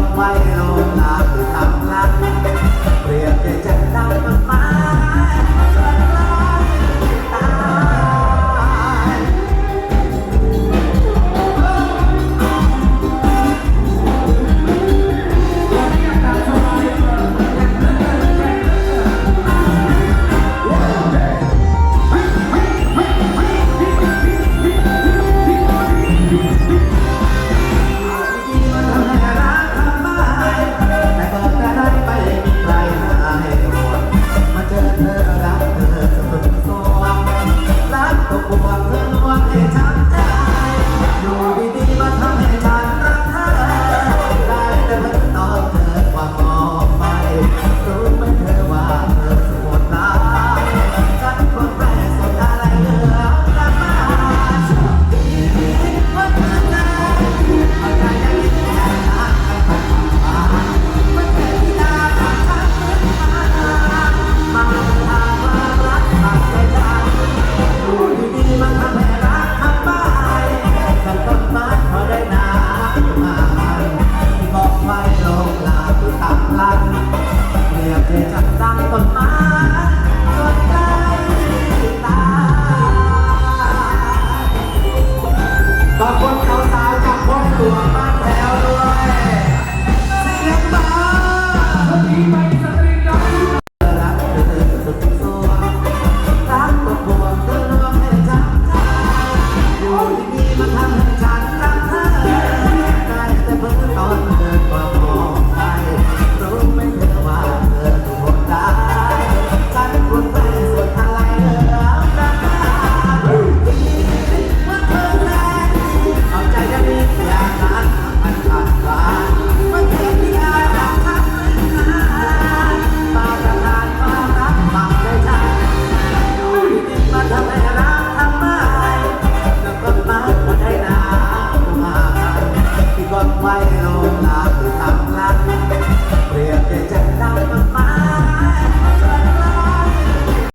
นไว้โลกลาคือตำลักเปรียบใจจันดำมันมา